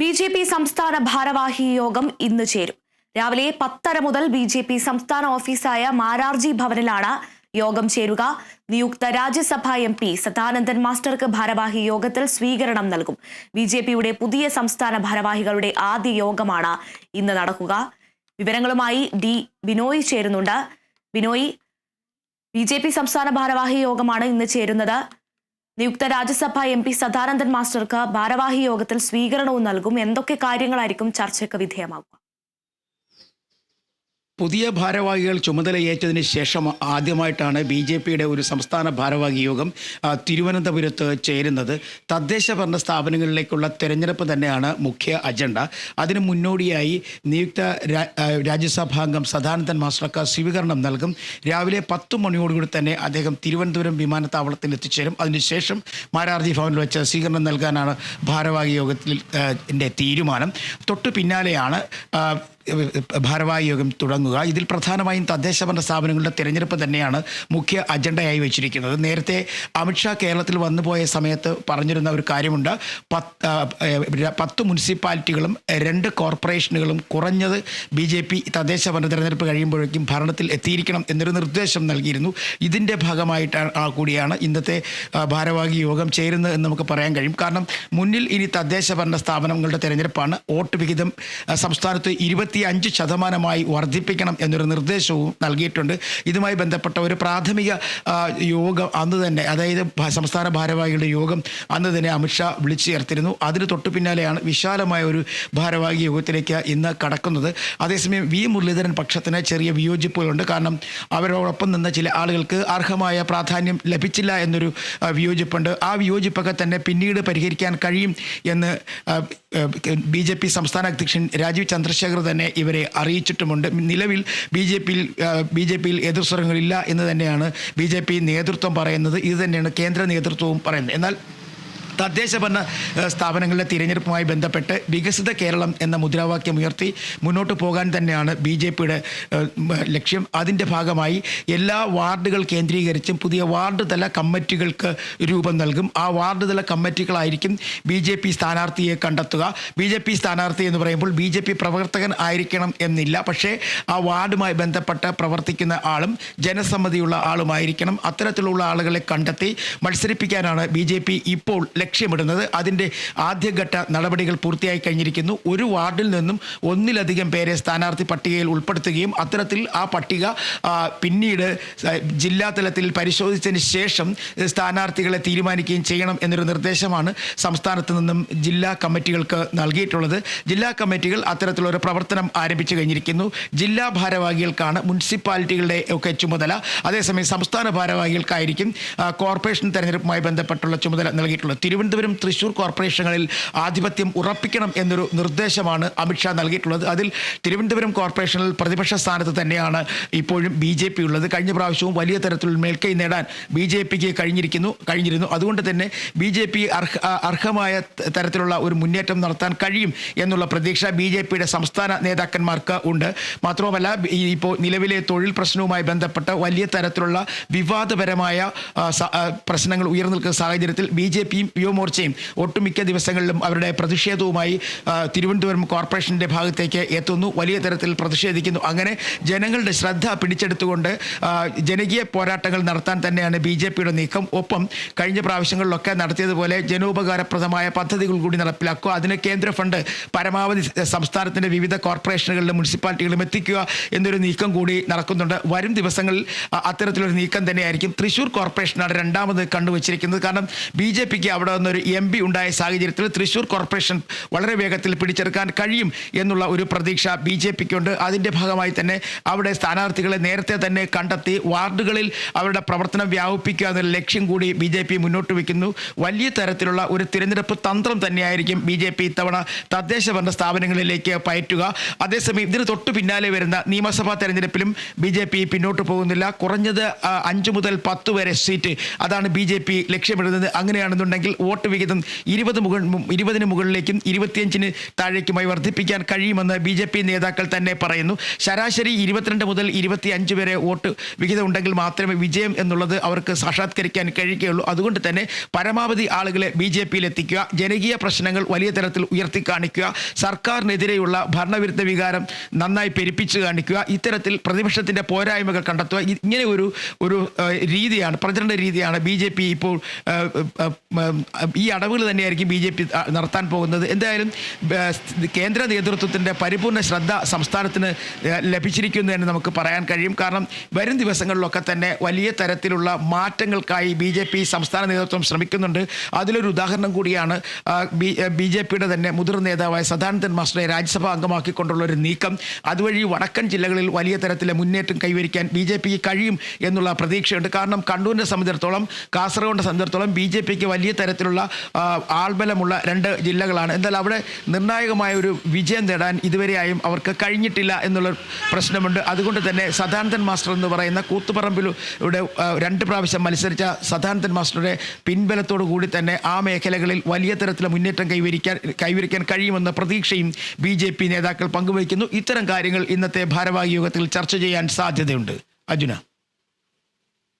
B J P സംസ്ഥാന ഭാരവാഹി യോഗം ഇന്ന് ചേരും. രാവിലെ പത്തര മുതൽ ബി ജെ പി സംസ്ഥാന ഓഫീസായ മാരാർജി ഭവനിലാണ് യോഗം ചേരുക. നിയുക്ത രാജ്യസഭ എം പി സദാനന്ദൻ മാസ്റ്റർക്ക് ഭാരവാഹി യോഗത്തിൽ സ്വീകരണം നൽകും. ബി ജെ പിയുടെ പുതിയ സംസ്ഥാന ഭാരവാഹികളുടെ ആദ്യ യോഗമാണ് ഇന്ന് നടക്കുക. വിവരങ്ങളുമായി ഡി ബിനോയ് ചേരുന്നുണ്ട്. ബിനോയ് ബി ജെ പി സംസ്ഥാന ഭാരവാഹി യോഗമാണ് ഇന്ന് ചേരുന്നത്. നിയുക്ത രാജ്യസഭ എം പി സദാനന്ദൻ മാസ്റ്റർക്ക് ഭാരവാഹി യോഗത്തിൽ സ്വീകരണവും നൽകും. എന്തൊക്കെ കാര്യങ്ങളായിരിക്കും ചർച്ചയ്ക്ക് വിധേയമാകുക പുതിയ ഭാരവാഹികൾ ചുമതലയേറ്റതിന് ശേഷം ആദ്യമായിട്ടാണ് ബി ജെ പിയുടെ ഒരു സംസ്ഥാന ഭാരവാഹി യോഗം തിരുവനന്തപുരത്ത് ചേരുന്നത്. തദ്ദേശ ഭരണ സ്ഥാപനങ്ങളിലേക്കുള്ള തെരഞ്ഞെടുപ്പ് തന്നെയാണ് മുഖ്യ അജണ്ട. അതിന് മുന്നോടിയായി നിയുക്ത രാജ്യസഭാംഗം സദാനന്ദൻ മാസ്റ്റർക്ക് സ്വീകരണം നൽകും. രാവിലെ പത്ത് മണിയോടുകൂടി തന്നെ അദ്ദേഹം തിരുവനന്തപുരം വിമാനത്താവളത്തിൽ എത്തിച്ചേരും. അതിനുശേഷം മാരാർജി ഭവനിൽ വെച്ച് സ്വീകരണം നൽകാനാണ് ഭാരവാഹി യോഗത്തിൽ തീരുമാനം. തൊട്ടു പിന്നാലെയാണ് ഭാരവാഹി യോഗം തുടങ്ങുക. ഇതിൽ പ്രധാനമായും തദ്ദേശ ഭരണ സ്ഥാപനങ്ങളുടെ തിരഞ്ഞെടുപ്പ് തന്നെയാണ് മുഖ്യ അജണ്ടയായി വെച്ചിരിക്കുന്നത്. നേരത്തെ അമിത്ഷാ കേരളത്തിൽ വന്നുപോയ സമയത്ത് പറഞ്ഞിരുന്ന ഒരു കാര്യമുണ്ട്. പത്ത് പത്ത് മുനിസിപ്പാലിറ്റികളും രണ്ട് കോർപ്പറേഷനുകളും കുറഞ്ഞത് ബി ജെ പി തദ്ദേശ ഭരണ തിരഞ്ഞെടുപ്പ് കഴിയുമ്പോഴേക്കും ഭരണത്തിൽ എത്തിയിരിക്കണം എന്നൊരു നിർദ്ദേശം നൽകിയിരുന്നു. ഇതിന്റെ ഭാഗമായിട്ടാണ് കൂടിയാണ് ഇന്നത്തെ ഭാരവാഹി യോഗം ചേരുന്നത് എന്ന് നമുക്ക് പറയാൻ കഴിയും. കാരണം മുന്നിൽ ഇനി തദ്ദേശ ഭരണ സ്ഥാപനങ്ങളുടെ തിരഞ്ഞെടുപ്പാണ്. വോട്ട് വിഹിതം സംസ്ഥാനത്ത് ഇരുപത്തി അഞ്ച് ശതമാനമായി വർദ്ധിപ്പിക്കണം എന്നൊരു നിർദ്ദേശവും നൽകിയിട്ടുണ്ട്. ഇതുമായി ബന്ധപ്പെട്ട ഒരു പ്രാഥമിക യോഗം അന്ന് തന്നെ അതായത് സംസ്ഥാന ഭാരവാഹികളുടെ യോഗം അന്ന് തന്നെ അമിത്ഷാ വിളിച്ചു ചേർത്തിരുന്നു അതിന് തൊട്ടു പിന്നാലെയാണ് വിശാലമായ ഒരു ഭാരവാഹി യോഗത്തിലേക്ക് ഇന്ന് കടക്കുന്നത്. അതേസമയം വി മുരളീധരൻ പക്ഷത്തിന് ചെറിയ വിയോജിപ്പുകളുണ്ട്. കാരണം അവരോടൊപ്പം നിന്ന ചില ആളുകൾക്ക് അർഹമായ പ്രാധാന്യം ലഭിച്ചില്ല എന്നൊരു വിയോജിപ്പുണ്ട്. ആ വിയോജിപ്പൊക്കെ തന്നെ പിന്നീട് പരിഹരിക്കാൻ കഴിയും എന്ന് ബി സംസ്ഥാന അധ്യക്ഷൻ രാജീവ് ചന്ദ്രശേഖർ തന്നെ ഇവരെ അറിയിച്ചിട്ടുമുണ്ട്. നിലവിൽ ബി ജെ പിയിൽ ബി ജെ പിയിൽ എതിർസ്വരങ്ങളില്ല എന്ന് തന്നെയാണ് ബി ജെ പി നേതൃത്വം പറയുന്നത്. ഇത് തന്നെയാണ് കേന്ദ്ര നേതൃത്വവും പറയുന്നത്. എന്നാൽ തദ്ദേശ ഭരണ സ്ഥാപനങ്ങളിലെ തിരഞ്ഞെടുപ്പുമായി ബന്ധപ്പെട്ട് വികസിത കേരളം എന്ന മുദ്രാവാക്യം ഉയർത്തി മുന്നോട്ട് പോകാൻ തന്നെയാണ് ബി ജെ പിയുടെ ലക്ഷ്യം. അതിന്റെ ഭാഗമായി എല്ലാ വാർഡുകൾ കേന്ദ്രീകരിച്ചും പുതിയ വാർഡ് തല കമ്മിറ്റികൾക്ക് രൂപം നൽകും. ആ വാർഡ് തല കമ്മിറ്റികളായിരിക്കും ബി ജെ പി സ്ഥാനാർത്ഥിയെ കണ്ടെത്തുക. ബി ജെ പി സ്ഥാനാർത്ഥി എന്ന് പറയുമ്പോൾ ബി ജെ പി പ്രവർത്തകൻ ആയിരിക്കണം എന്നില്ല. പക്ഷേ ആ വാർഡുമായി ബന്ധപ്പെട്ട് പ്രവർത്തിക്കുന്ന ആളും ജനസമ്മതിയുള്ള ആളുമായിരിക്കണം. അത്തരത്തിലുള്ള ആളുകളെ കണ്ടെത്തി മത്സരിപ്പിക്കാനാണ് ബി ജെ പി ഇപ്പോൾ ലക്ഷ്യമിടുന്നത്. അതിന്റെ ആദ്യഘട്ട നടപടികൾ പൂർത്തിയായി കഴിഞ്ഞിരിക്കുന്നു. ഒരു വാർഡിൽ നിന്നും ഒന്നിലധികം പേരെ സ്ഥാനാർത്ഥി പട്ടികയിൽ ഉൾപ്പെടുത്തുകയും അത്തരത്തിൽ ആ പട്ടിക പിന്നീട് ജില്ലാ തലത്തിൽ പരിശോധിച്ചതിന് ശേഷം സ്ഥാനാർത്ഥികളെ തീരുമാനിക്കുകയും ചെയ്യണം എന്നൊരു നിർദ്ദേശമാണ് സംസ്ഥാനത്ത് നിന്നും ജില്ലാ കമ്മിറ്റികൾക്ക് നൽകിയിട്ടുള്ളത്. ജില്ലാ കമ്മിറ്റികൾ അത്തരത്തിലൊരു പ്രവർത്തനം ആരംഭിച്ചു കഴിഞ്ഞിരിക്കുന്നു. ജില്ലാ ഭാരവാഹികൾക്കാണ് മുനിസിപ്പാലിറ്റികളുടെ ഒക്കെ ചുമതല. അതേസമയം സംസ്ഥാന ഭാരവാഹികൾക്കായിരിക്കും കോർപ്പറേഷൻ തെരഞ്ഞെടുപ്പുമായി ബന്ധപ്പെട്ടുള്ള ചുമതല നൽകിയിട്ടുള്ളത്. തിരുവനന്തപുരം തൃശൂർ കോർപ്പറേഷനുകളിൽ ആധിപത്യം ഉറപ്പിക്കണം എന്നൊരു നിർദ്ദേശമാണ് അമിത്ഷാ നൽകിയിട്ടുള്ളത്. അതിൽ തിരുവനന്തപുരം കോർപ്പറേഷനിൽ പ്രതിപക്ഷ സ്ഥാനത്ത് തന്നെയാണ് ഇപ്പോഴും ബി ജെ പി ഉള്ളത്. കഴിഞ്ഞ പ്രാവശ്യവും വലിയ തരത്തിൽ മേൽക്കൈ നേടാൻ ബി ജെ പിക്ക് കഴിഞ്ഞിരിക്കുന്നു കഴിഞ്ഞിരുന്നു. അതുകൊണ്ട് തന്നെ ബി ജെ പി അർഹ അർഹമായ തരത്തിലുള്ള ഒരു മുന്നേറ്റം നടത്താൻ കഴിയും എന്നുള്ള പ്രതീക്ഷ ബി ജെ പിയുടെ സംസ്ഥാന നേതാക്കന്മാർക്ക് ഉണ്ട്. മാത്രവുമല്ല ഇപ്പോൾ നിലവിലെ തൊഴിൽ പ്രശ്നവുമായി ബന്ധപ്പെട്ട വലിയ തരത്തിലുള്ള വിവാദപരമായ പ്രശ്നങ്ങൾ ഉയർന്നു നിൽക്കുന്ന സാഹചര്യത്തിൽ ബി ജെ പിയും യുവമോർച്ചയും ഒട്ടുമിക്ക ദിവസങ്ങളിലും അവരുടെ പ്രതിഷേധവുമായി തിരുവനന്തപുരം കോർപ്പറേഷന്റെ ഭാഗത്തേക്ക് എത്തുന്നു. വലിയ തരത്തിൽ പ്രതിഷേധിക്കുന്നു. അങ്ങനെ ജനങ്ങളുടെ ശ്രദ്ധ പിടിച്ചെടുത്തുകൊണ്ട് ജനകീയ പോരാട്ടങ്ങൾ നടത്താൻ തന്നെയാണ് ബി ജെ പിയുടെ നീക്കം. ഒപ്പം കഴിഞ്ഞ പ്രാവശ്യങ്ങളിലൊക്കെ നടത്തിയതുപോലെ ജനോപകാരപ്രദമായ പദ്ധതികൾ കൂടി നടപ്പിലാക്കുക. അതിന് കേന്ദ്ര ഫണ്ട് പരമാവധി സംസ്ഥാനത്തിന്റെ വിവിധ കോർപ്പറേഷനുകളിലും മുനിസിപ്പാലിറ്റികളിലും എത്തിക്കുക എന്നൊരു നീക്കം കൂടി നടക്കുന്നുണ്ട്. വരും ദിവസങ്ങളിൽ അത്തരത്തിലൊരു നീക്കം തന്നെയായിരിക്കും. തൃശൂർ കോർപ്പറേഷനാണ് രണ്ടാമത് കണ്ടുവച്ചിരിക്കുന്നത്. കാരണം ബി ജെ പിക്ക് അവിടെ നിന്നൊരു എം പി ഉണ്ടായ സാഹചര്യത്തിൽ തൃശൂർ കോർപ്പറേഷൻ വളരെ വേഗത്തിൽ പിടിച്ചെടുക്കാൻ കഴിയും എന്നുള്ള ഒരു പ്രതീക്ഷ ബി ജെ പിക്കുണ്ട് അതിന്റെ ഭാഗമായി തന്നെ അവിടെ സ്ഥാനാർത്ഥികളെ നേരത്തെ തന്നെ കണ്ടെത്തി വാർഡുകളിൽ അവരുടെ പ്രവർത്തനം വ്യാപിപ്പിക്കുക എന്നുള്ള ലക്ഷ്യം കൂടി ബി ജെ പി മുന്നോട്ട് വയ്ക്കുന്നു വലിയ തരത്തിലുള്ള ഒരു തിരഞ്ഞെടുപ്പ് തന്ത്രം തന്നെയായിരിക്കും ബി ജെ പി ഇത്തവണ തദ്ദേശ ഭരണ സ്ഥാപനങ്ങളിലേക്ക് പയറ്റുക. അതേസമയം ഇതിന് തൊട്ടു പിന്നാലെ വരുന്ന നിയമസഭാ തെരഞ്ഞെടുപ്പിലും ബി ജെ പി പിന്നോട്ട് പോകുന്നില്ല. കുറഞ്ഞത് അഞ്ച് മുതൽ പത്ത് വരെ സീറ്റ്. അതാണ് ബി ജെ പി ലക്ഷ്യമിടുന്നത്. അങ്ങനെയാണെന്നുണ്ടെങ്കിൽ വോട്ട് വിഹിതം ഇരുപത് മുകൾ ഇരുപതിന് മുകളിലേക്കും ഇരുപത്തിയഞ്ചിന് താഴേക്കുമായി വർദ്ധിപ്പിക്കാൻ കഴിയുമെന്ന് ബി ജെ പി നേതാക്കൾ തന്നെ പറയുന്നു. ശരാശരി ഇരുപത്തിരണ്ട് മുതൽ ഇരുപത്തിയഞ്ച് വരെ വോട്ട് വിഹിതം ഉണ്ടെങ്കിൽ മാത്രമേ വിജയം എന്നുള്ളത് അവർക്ക് സാക്ഷാത്കരിക്കാൻ കഴിയുകയുള്ളൂ. അതുകൊണ്ട് തന്നെ പരമാവധി ആളുകളെ ബി ജെ പിയിൽ എത്തിക്കുക ജനകീയ പ്രശ്നങ്ങൾ വലിയ തരത്തിൽ ഉയർത്തി കാണിക്കുക സർക്കാരിനെതിരെയുള്ള ഭരണവിരുദ്ധ വികാരം നന്നായി പെരുപ്പിച്ച് കാണിക്കുക ഇത്തരത്തിൽ പ്രതിപക്ഷത്തിന്റെ പോരായ്മകൾ കണ്ടെത്തുക ഇങ്ങനെ ഒരു ഒരു രീതിയാണ് പ്രചരണ രീതിയാണ് ബി ജെ പി ഇപ്പോൾ ഈ അടവുകൾ തന്നെയായിരിക്കും ബി ജെ പി നടത്താൻ പോകുന്നത്. എന്തായാലും കേന്ദ്ര നേതൃത്വത്തിന്റെ പരിപൂർണ ശ്രദ്ധ സംസ്ഥാനത്തിന് ലഭിച്ചിരിക്കുന്നു എന്ന് നമുക്ക് പറയാൻ കഴിയും. കാരണം വരും ദിവസങ്ങളിലൊക്കെ തന്നെ വലിയ തരത്തിലുള്ള മാറ്റങ്ങൾക്കായി ബി ജെ പി സംസ്ഥാന നേതൃത്വം ശ്രമിക്കുന്നുണ്ട്. അതിലൊരു ഉദാഹരണം കൂടിയാണ് ബി ജെ പിയുടെ തന്നെ മുതിർന്ന നേതാവായ സദാനന്ദൻ മാസ്റ്ററെ രാജ്യസഭ അംഗമാക്കിക്കൊണ്ടുള്ള ഒരു നീക്കം. അതുവഴി വടക്കൻ ജില്ലകളിൽ വലിയ തരത്തിലെ മുന്നേറ്റം കൈവരിക്കാൻ ബി ജെ പിക്ക് കഴിയും എന്നുള്ള പ്രതീക്ഷയുണ്ട്. കാരണം കണ്ണൂരിനെ സംബന്ധിച്ചിടത്തോളം കാസർഗോഡിനെ സംബന്ധിച്ചിടത്തോളം ബി ജെ പിക്ക് വലിയ തരത്തിലുള്ള ആൾബലമുള്ള രണ്ട് ജില്ലകളാണ്. എന്നാൽ അവിടെ നിർണായകമായ ഒരു വിജയം നേടാൻ ഇതുവരെയായും അവർക്ക് കഴിഞ്ഞിട്ടില്ല എന്നുള്ള പ്രശ്നമുണ്ട്. അതുകൊണ്ട് തന്നെ സദാനന്ദൻ മാസ്റ്റർ എന്ന് പറയുന്ന കൂത്തുപറമ്പിലൂടെ രണ്ട് പ്രാവശ്യം മത്സരിച്ച സദാനന്ദൻ മാസ്റ്ററുടെ പിൻബലത്തോടു കൂടി തന്നെ ആ മേഖലകളിൽ വലിയ തരത്തിലുള്ള മുന്നേറ്റം കൈവരിക്കാൻ കൈവരിക്കാൻ കഴിയുമെന്ന പ്രതീക്ഷയും ബി ജെ പി നേതാക്കൾ പങ്കുവയ്ക്കുന്നു. ഇത്തരം കാര്യങ്ങൾ ഇന്നത്തെ ഭാരവാഹി യോഗത്തിൽ ചർച്ച ചെയ്യാൻ സാധ്യതയുണ്ട്. അർജുന.